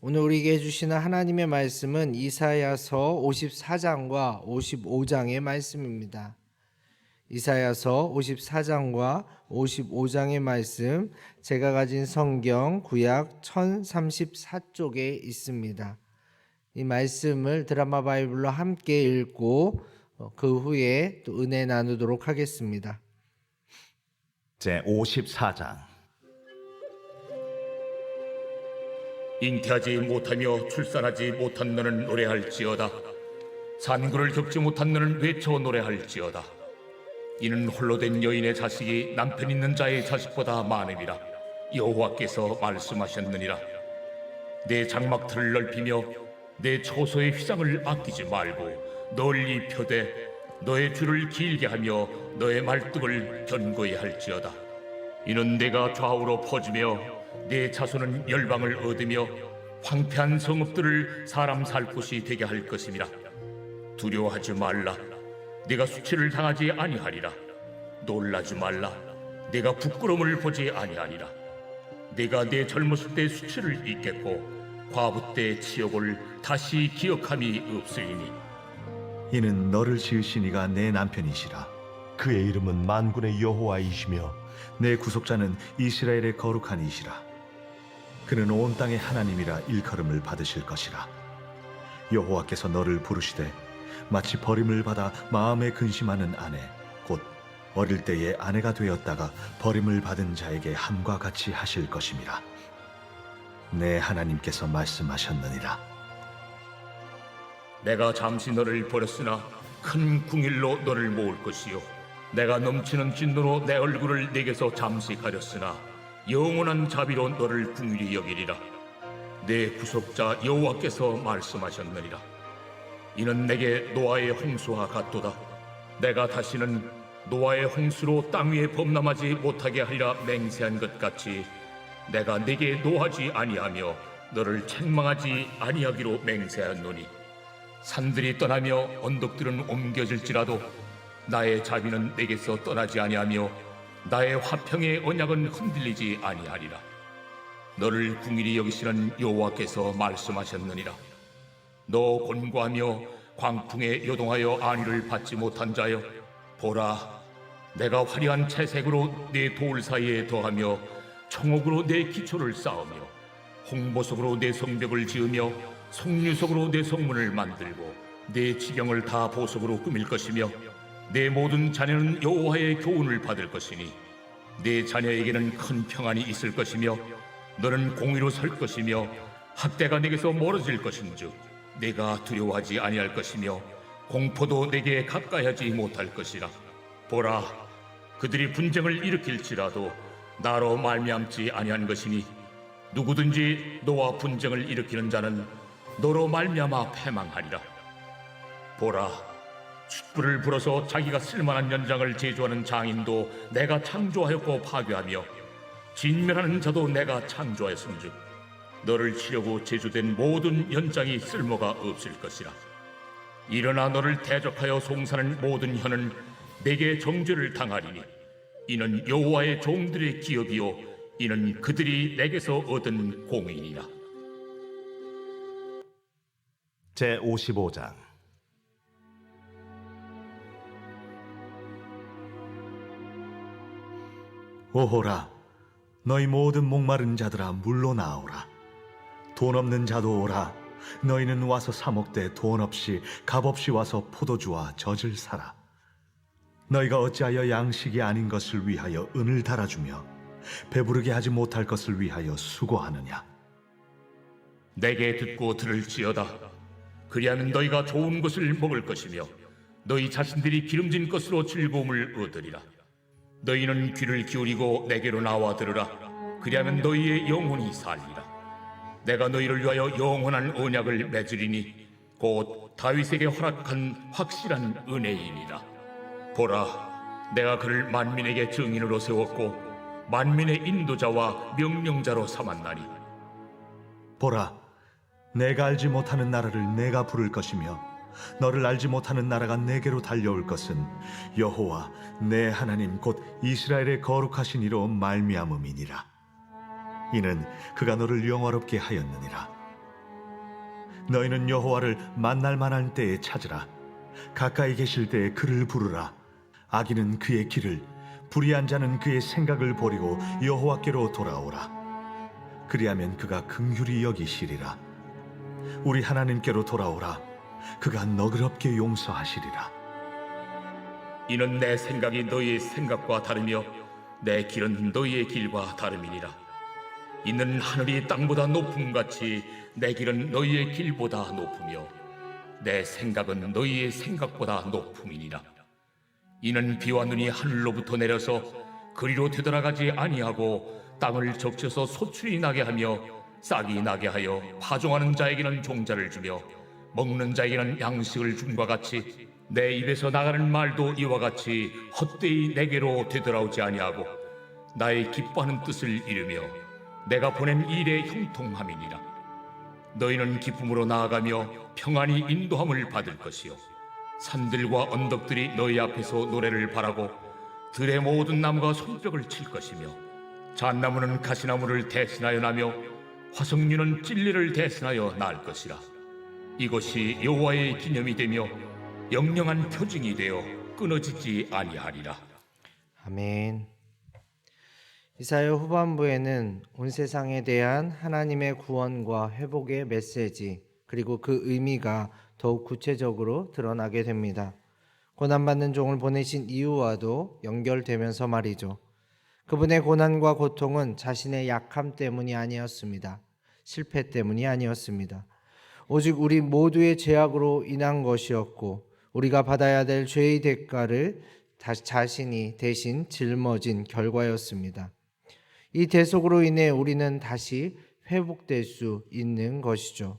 오늘 우리에게 해주시는 하나님의 말씀은 이사야서 54장과 55장의 말씀입니다. 이사야서 54장과 55장의 말씀, 제가 가진 성경 구약 1034쪽에 있습니다. 이 말씀을 드라마 바이블로 함께 읽고 어, 그 후에 또 은혜 나누도록 하겠습니다. 제 54장 잉태하지 못하며 출산하지 못한 너는 노래할지어다. 산구를 겪지 못한 너는 외쳐 노래할지어다. 이는 홀로 된 여인의 자식이 남편 있는 자의 자식보다 많음이라 여호와께서 말씀하셨느니라. 내 장막틀을 넓히며 내 초소의 휘장을 아끼지 말고 널리 펴되 너의 줄을 길게 하며 너의 말뚝을 견고히 할지어다. 이는 내가 좌우로 퍼지며 내 자손은 열방을 얻으며 황폐한 성읍들을 사람 살 곳이 되게 할 것임이라. 두려워하지 말라. 내가 수치를 당하지 아니하리라. 놀라지 말라. 내가 부끄러움을 보지 아니하리라. 내가 내 젊었을 때 수치를 잊겠고 과부 때 치욕을 다시 기억함이 없으리니. 이는 너를 지으신 이가 내 남편이시라. 그의 이름은 만군의 여호와이시며 내 구속자는 이스라엘의 거룩한 이시라 그는 온 땅의 하나님이라 일컬음을 받으실 것이라. 여호와께서 너를 부르시되 마치 버림을 받아 마음에 근심하는 아내 곧 어릴 때에 아내가 되었다가 버림을 받은 자에게 함과 같이 하실 것임이라. 내 하나님께서 말씀하셨느니라. 내가 잠시 너를 버렸으나 큰 궁일로 너를 모을 것이요. 내가 넘치는 진노로 내 얼굴을 내게서 잠시 가렸으나 영원한 자비로 너를 궁일이 여기리라. 내 구속자 여호와께서 말씀하셨느니라. 이는 내게 노아의 홍수와 같도다. 내가 다시는 노아의 홍수로 땅 위에 범람하지 못하게 하리라 맹세한 것 같이 내가 내게 노하지 아니하며 너를 책망하지 아니하기로 맹세하노니. 산들이 떠나며 언덕들은 옮겨질지라도 나의 자비는 내게서 떠나지 아니하며 나의 화평의 언약은 흔들리지 아니하리라. 너를 궁일이 여기시는 여호와께서 말씀하셨느니라. 너 곤고하며 광풍에 요동하여 안위를 받지 못한 자여 보라 내가 화려한 채색으로 내 돌 사이에 더하며 청옥으로 내 기초를 쌓으며 홍보석으로 내 성벽을 지으며 송유석으로 내 성문을 만들고 내 지경을 다 보석으로 꾸밀 것이며 내 모든 자녀는 여호와의 교훈을 받을 것이니 내 자녀에게는 큰 평안이 있을 것이며 너는 공의로 설 것이며 학대가 내게서 멀어질 것인즉 내가 두려워하지 아니할 것이며 공포도 내게 가까이하지 못할 것이라. 보라 그들이 분쟁을 일으킬지라도 나로 말미암지 아니한 것이니 누구든지 너와 분쟁을 일으키는 자는 너로 말미암아 패망하리라. 보라 촛불을 불어서 자기가 쓸만한 연장을 제조하는 장인도 내가 창조하였고 파괴하며 진멸하는 자도 내가 창조하였음즉 너를 치려고 제조된 모든 연장이 쓸모가 없을 것이라. 일어나 너를 대적하여 송사는 모든 혀는 내게 정죄를 당하리니 이는 여호와의 종들의 기업이요 이는 그들이 내게서 얻은 공인이라. 제 55장 오호라 너희 모든 목마른 자들아 물로 나오라 돈 없는 자도 오라 너희는 와서 사 먹되 돈 없이 값 없이 와서 포도주와 젖을 사라 너희가 어찌하여 양식이 아닌 것을 위하여 은을 달아주며 배부르게 하지 못할 것을 위하여 수고하느냐 내게 듣고 들을지어다. 그리하면 너희가 좋은 것을 먹을 것이며 너희 자신들이 기름진 것으로 즐거움을 얻으리라. 너희는 귀를 기울이고 내게로 나와 들으라. 그리하면 너희의 영혼이 살리라. 내가 너희를 위하여 영원한 언약을 맺으리니 곧 다윗에게 허락한 확실한 은혜이니라. 보라, 내가 그를 만민에게 증인으로 세웠고 만민의 인도자와 명령자로 삼았나니. 보라, 내가 알지 못하는 나라를 내가 부를 것이며 너를 알지 못하는 나라가 내게로 달려올 것은 여호와 내 하나님 곧 이스라엘의 거룩하신 이로 말미암음이니라. 이는 그가 너를 영화롭게 하였느니라. 너희는 여호와를 만날 만한 때에 찾으라. 가까이 계실 때에 그를 부르라. 악인은 그의 길을, 불의한 자는 그의 생각을 버리고 여호와께로 돌아오라. 그리하면 그가 긍휼히 여기시리라. 우리 하나님께로 돌아오라. 그가 너그럽게 용서하시리라. 이는 내 생각이 너희의 생각과 다르며 내 길은 너희의 길과 다름이니라. 이는 하늘이 땅보다 높음 같이 내 길은 너희의 길보다 높으며 내 생각은 너희의 생각보다 높음이니라. 이는 비와 눈이 하늘로부터 내려서 그리로 되돌아가지 아니하고 땅을 적셔서 소출이 나게 하며 싹이 나게 하여 파종하는 자에게는 종자를 주며 먹는 자에게는 양식을 줌과 같이 내 입에서 나가는 말도 이와 같이 헛되이 내게로 되돌아오지 아니하고 나의 기뻐하는 뜻을 이루며 내가 보낸 일에 형통함이니라. 너희는 기쁨으로 나아가며 평안히 인도함을 받을 것이요. 산들과 언덕들이 너희 앞에서 노래를 바라고 들의 모든 나무가 손뼉을 칠 것이며 잣나무는 가시나무를 대신하여 나며 화석류는 진리를 대신하여 날 것이라 이것이 여호와의 기념이 되며 영영한 표징이 되어 끊어지지 아니하리라. 아멘. 이사야 후반부에는 온 세상에 대한 하나님의 구원과 회복의 메시지 그리고 그 의미가 더욱 구체적으로 드러나게 됩니다. 고난받는 종을 보내신 이유와도 연결되면서 말이죠. 그분의 고난과 고통은 자신의 약함 때문이 아니었습니다. 실패 때문이 아니었습니다. 오직 우리 모두의 죄악으로 인한 것이었고 우리가 받아야 될 죄의 대가를 자신이 대신 짊어진 결과였습니다. 이 대속으로 인해 우리는 다시 회복될 수 있는 것이죠.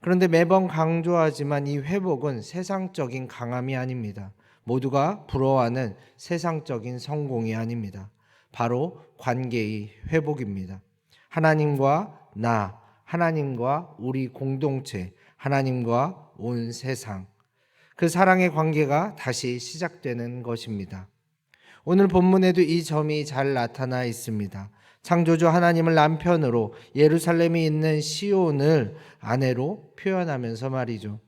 그런데 매번 강조하지만 이 회복은 세상적인 강함이 아닙니다. 모두가 부러워하는 세상적인 성공이 아닙니다. 바로 관계의 회복입니다. 하나님과 나, 하나님과 우리 공동체, 하나님과 온 세상. 그 사랑의 관계가 다시 시작되는 것입니다. 오늘 본문에도 이 점이 잘 나타나 있습니다. 창조주 하나님을 남편으로 예루살렘에 있는 시온을 아내로 표현하면서 말이죠.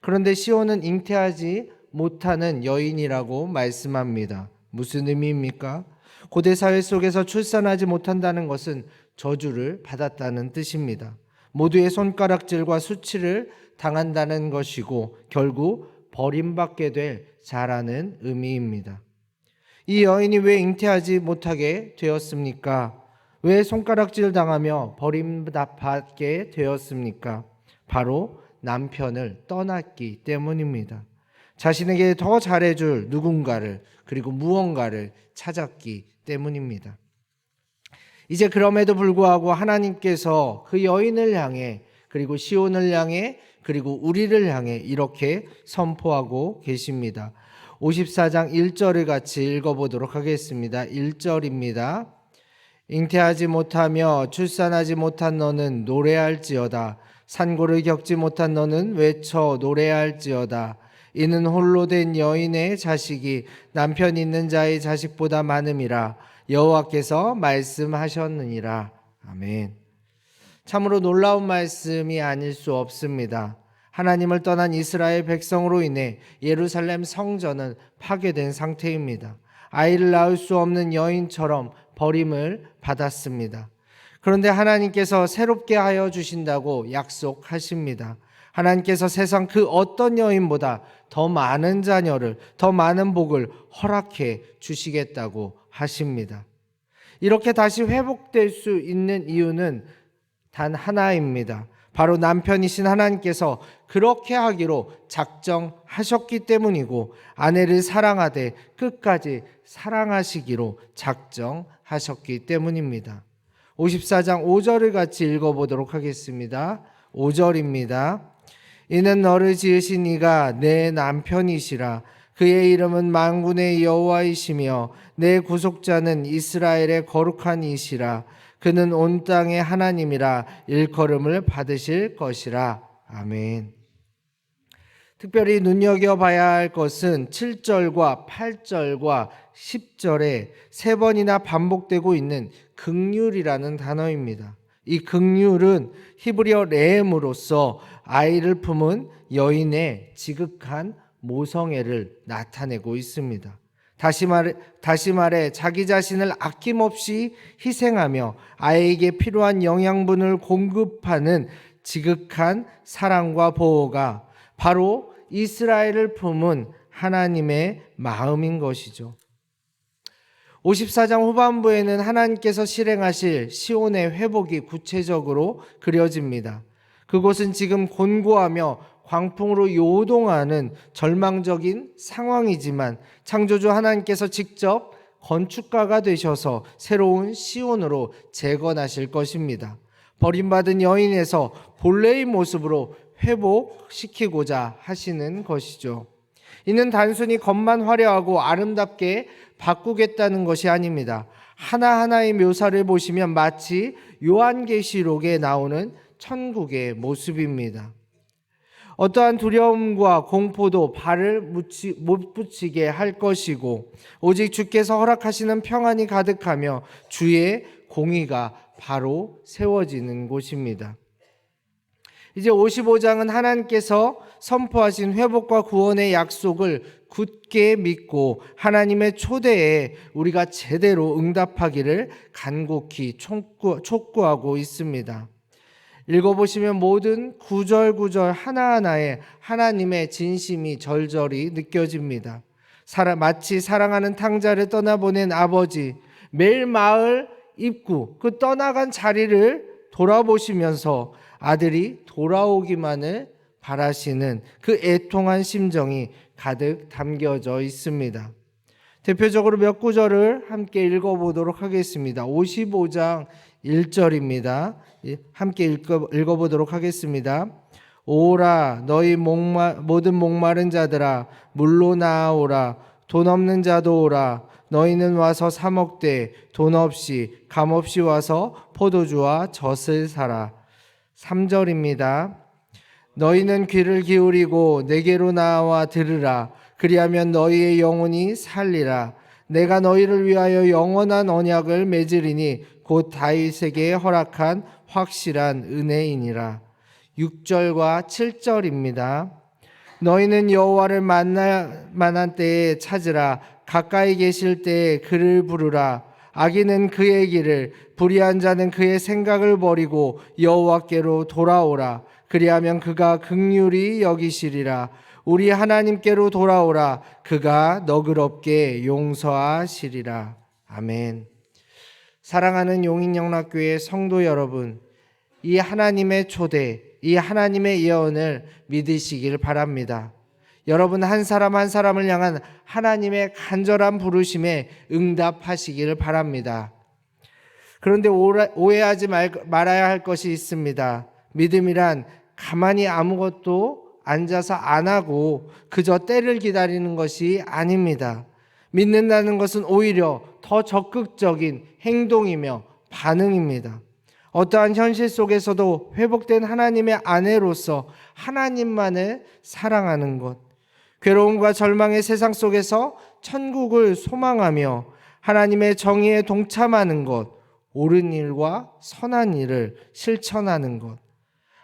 그런데 시온은 잉태하지 못하는 여인이라고 말씀합니다. 무슨 의미입니까? 고대 사회 속에서 출산하지 못한다는 것은 저주를 받았다는 뜻입니다. 모두의 손가락질과 수치를 당한다는 것이고 결국 버림받게 될 자라는 의미입니다. 이 여인이 왜 잉태하지 못하게 되었습니까? 왜 손가락질 당하며 버림받게 되었습니까? 바로 남편을 떠났기 때문입니다. 자신에게 더 잘해줄 누군가를 그리고 무언가를 찾았기 때문입니다. 이제 그럼에도 불구하고 하나님께서 그 여인을 향해 그리고 시온을 향해 그리고 우리를 향해 이렇게 선포하고 계십니다. 54장 1절을 같이 읽어보도록 하겠습니다. 1절입니다. 잉태하지 못하며 출산하지 못한 너는 노래할지어다. 산고를 겪지 못한 너는 외쳐 노래할지어다. 이는 홀로 된 여인의 자식이 남편 있는 자의 자식보다 많음이라 여호와께서 말씀하셨느니라. 아멘. 참으로 놀라운 말씀이 아닐 수 없습니다. 하나님을 떠난 이스라엘 백성으로 인해 예루살렘 성전은 파괴된 상태입니다. 아이를 낳을 수 없는 여인처럼 버림을 받았습니다. 그런데 하나님께서 새롭게 하여 주신다고 약속하십니다. 하나님께서 세상 그 어떤 여인보다 더 많은 자녀를, 더 많은 복을 허락해 주시겠다고 하십니다. 이렇게 다시 회복될 수 있는 이유는 단 하나입니다. 바로 남편이신 하나님께서 그렇게 하기로 작정하셨기 때문이고 아내를 사랑하되 끝까지 사랑하시기로 작정하셨기 때문입니다. 54장 5절을 같이 읽어보도록 하겠습니다. 5절입니다. 이는 너를 지으신 이가 내 남편이시라 그의 이름은 만군의 여호와이시며 내 구속자는 이스라엘의 거룩한 이시라 그는 온 땅의 하나님이라 일컬음을 받으실 것이라 아멘. 특별히 눈여겨봐야 할 것은 7절과 8절과 10절에 세 번이나 반복되고 있는 극률이라는 단어입니다. 이 극률은 히브리어 레엠으로서 아이를 품은 여인의 지극한 모성애를 나타내고 있습니다. 다시 말해, 다시 말해 자기 자신을 아낌없이 희생하며 아이에게 필요한 영양분을 공급하는 지극한 사랑과 보호가 바로 이스라엘을 품은 하나님의 마음인 것이죠. 54장 후반부에는 하나님께서 실행하실 시온의 회복이 구체적으로 그려집니다. 그곳은 지금 곤고하며 광풍으로 요동하는 절망적인 상황이지만 창조주 하나님께서 직접 건축가가 되셔서 새로운 시온으로 재건하실 것입니다. 버림받은 여인에서 본래의 모습으로 회복시키고자 하시는 것이죠. 이는 단순히 겉만 화려하고 아름답게 바꾸겠다는 것이 아닙니다. 하나하나의 묘사를 보시면 마치 요한계시록에 나오는 천국의 모습입니다. 어떠한 두려움과 공포도 발을 묻히, 못 붙이게 할 것이고 오직 주께서 허락하시는 평안이 가득하며 주의 공의가 바로 세워지는 곳입니다. 이제 55장은 하나님께서 선포하신 회복과 구원의 약속을 굳게 믿고 하나님의 초대에 우리가 제대로 응답하기를 간곡히 촉구, 촉구하고 있습니다. 읽어보시면 모든 구절구절 하나하나에 하나님의 진심이 절절히 느껴집니다. 마치 사랑하는 탕자를 떠나보낸 아버지, 매일 마을 입구, 그 떠나간 자리를 돌아보시면서 아들이 돌아오기만을 바라시는 그 애통한 심정이 가득 담겨져 있습니다. 대표적으로 몇 구절을 함께 읽어보도록 하겠습니다. 55장 1절입니다. 함께 읽어, 읽어 보도록 하겠습니다. 오라 너희 목마, 모든 목마른 자들아 물로 나아오라. 돈 없는 자도 오라. 너희는 와서 사 먹되 돈 없이 감 없이 와서 포도주와 젖을 사라. 3절입니다. 너희는 귀를 기울이고 내게로 나와 들으라. 그리하면 너희의 영혼이 살리라. 내가 너희를 위하여 영원한 언약을 맺으리니 곧 다윗에게 허락한 확실한 은혜이니라. 6절과 7절입니다. 너희는 여호와를 만날 만한 때에 찾으라. 가까이 계실 때에 그를 부르라. 악인은 그의 길을 불의한 자는 그의 생각을 버리고 여호와께로 돌아오라. 그리하면 그가 극률이 여기시리라. 우리 하나님께로 돌아오라. 그가 너그럽게 용서하시리라. 아멘 사랑하는 용인영락교회 성도 여러분 이 하나님의 초대 이 하나님의 예언을 믿으시길 바랍니다. 여러분 한 사람 한 사람을 향한 하나님의 간절한 부르심에 응답하시기를 바랍니다. 그런데 오해하지 말아야 할 것이 있습니다. 믿음이란 가만히 아무것도 앉아서 안 하고 그저 때를 기다리는 것이 아닙니다. 믿는다는 것은 오히려 더 적극적인 행동이며 반응입니다. 어떠한 현실 속에서도 회복된 하나님의 아내로서 하나님만을 사랑하는 것, 괴로움과 절망의 세상 속에서 천국을 소망하며 하나님의 정의에 동참하는 것, 옳은 일과 선한 일을 실천하는 것,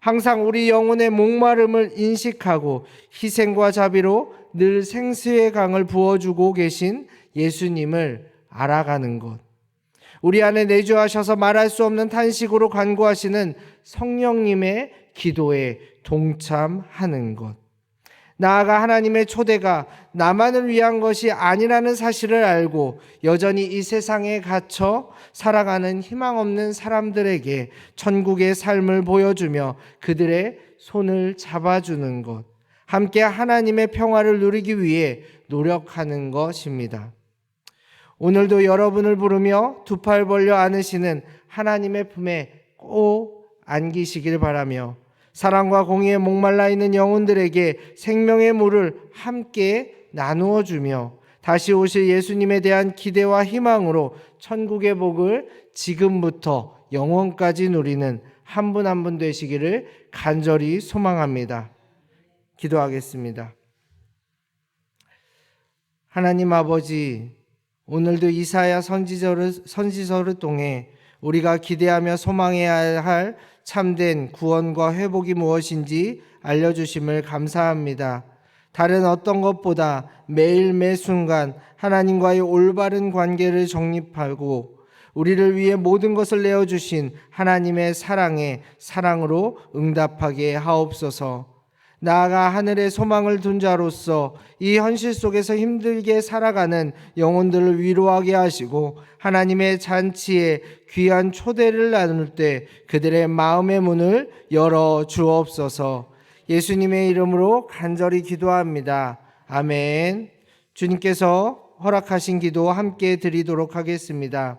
항상 우리 영혼의 목마름을 인식하고 희생과 자비로 늘 생수의 강을 부어주고 계신 예수님을 알아가는 것, 우리 안에 내주하셔서 말할 수 없는 탄식으로 간구하시는 성령님의 기도에 동참하는 것. 나아가 하나님의 초대가 나만을 위한 것이 아니라는 사실을 알고 여전히 이 세상에 갇혀 살아가는 희망 없는 사람들에게 천국의 삶을 보여주며 그들의 손을 잡아주는 것. 함께 하나님의 평화를 누리기 위해 노력하는 것입니다. 오늘도 여러분을 부르며 두 팔 벌려 안으시는 하나님의 품에 꼭 안기시길 바라며 사랑과 공의에 목말라 있는 영혼들에게 생명의 물을 함께 나누어 주며 다시 오실 예수님에 대한 기대와 희망으로 천국의 복을 지금부터 영원까지 누리는 한 분 한분 되시기를 간절히 소망합니다. 기도하겠습니다. 하나님 아버지, 오늘도 이사야 선지서를, 선지서를 통해 우리가 기대하며 소망해야 할 참된 구원과 회복이 무엇인지 알려주심을 감사합니다. 다른 어떤 것보다 매일 매 순간 하나님과의 올바른 관계를 정립하고 우리를 위해 모든 것을 내어주신 하나님의 사랑에 사랑으로 응답하게 하옵소서. 나아가 하늘의 소망을 둔 자로서 이 현실 속에서 힘들게 살아가는 영혼들을 위로하게 하시고 하나님의 잔치에 귀한 초대를 나눌 때 그들의 마음의 문을 열어 주옵소서. 예수님의 이름으로 간절히 기도합니다. 아멘. 주님께서 허락하신 기도 함께 드리도록 하겠습니다.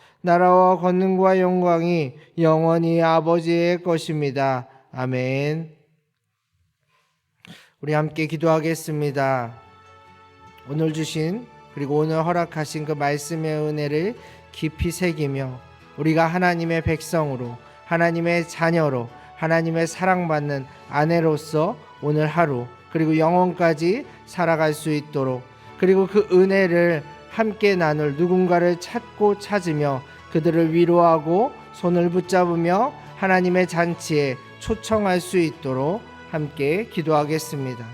나라와 권능과 영광이 영원히 아버지의 것입니다. 아멘. 우리 함께 기도하겠습니다. 오늘 주신 그리고 오늘 허락하신 그 말씀의 은혜를 깊이 새기며 우리가 하나님의 백성으로 하나님의 자녀로 하나님의 사랑받는 아내로서 오늘 하루 그리고 영원까지 살아갈 수 있도록 그리고 그 은혜를 함께 나눌 누군가를 찾고 찾으며 그들을 위로하고 손을 붙잡으며 하나님의 잔치에 초청할 수 있도록 함께 기도하겠습니다.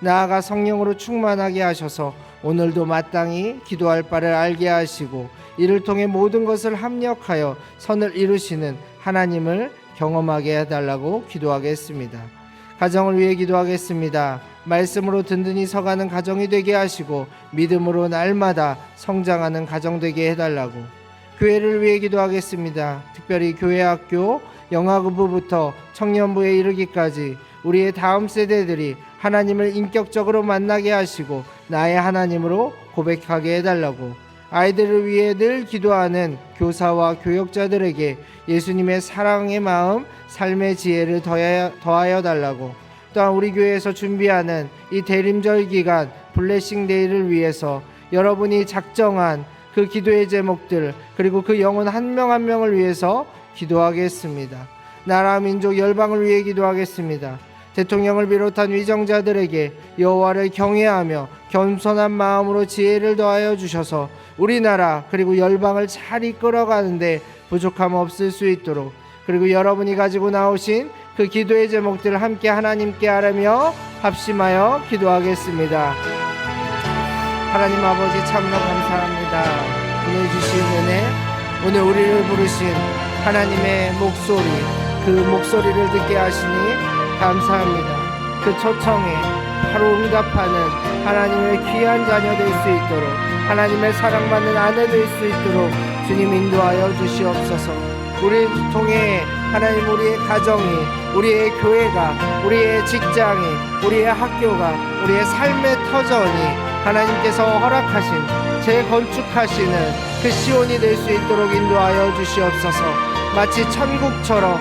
나아가 성령으로 충만하게 하셔서 오늘도 마땅히 기도할 바를 알게 하시고 이를 통해 모든 것을 합력하여 선을 이루시는 하나님을 경험하게 해달라고 기도하겠습니다. 가정을 위해 기도하겠습니다. 말씀으로 든든히 서가는 가정이 되게 하시고 믿음으로 날마다 성장하는 가정 되게 해달라고 교회를 위해 기도하겠습니다. 특별히 교회 학교 영화부부부터 청년부에 이르기까지 우리의 다음 세대들이 하나님을 인격적으로 만나게 하시고 나의 하나님으로 고백하게 해달라고 아이들을 위해 늘 기도하는 교사와 교역자들에게 예수님의 사랑의 마음, 삶의 지혜를 더하여, 달라고 또한 우리 교회에서 준비하는 이 대림절 기간 블레싱 데이를 위해서 여러분이 작정한 그 기도의 제목들 그리고 그 영혼 한 명 한 명을 위해서 기도하겠습니다. 나라 민족 열방을 위해 기도하겠습니다. 대통령을 비롯한 위정자들에게 여호와를 경외하며 겸손한 마음으로 지혜를 더하여 주셔서 우리나라 그리고 열방을 잘 이끌어가는데 부족함 없을 수 있도록 그리고 여러분이 가지고 나오신 그 기도의 제목들을 함께 하나님께 아뢰며 합심하여 기도하겠습니다. 하나님 아버지 참으로 감사합니다. 오늘 주신 은혜, 오늘 우리를 부르신 하나님의 목소리, 그 목소리를 듣게 하시니 감사합니다. 그 초청에 바로 응답하는 하나님의 귀한 자녀 될 수 있도록 하나님의 사랑받는 아내 될 수 있도록 주님 인도하여 주시옵소서. 우리를 통해 하나님 우리의 가정이 우리의 교회가 우리의 직장이 우리의 학교가 우리의 삶의 터전이 하나님께서 허락하신 재건축하시는 그 시온이 될 수 있도록 인도하여 주시옵소서. 마치 천국처럼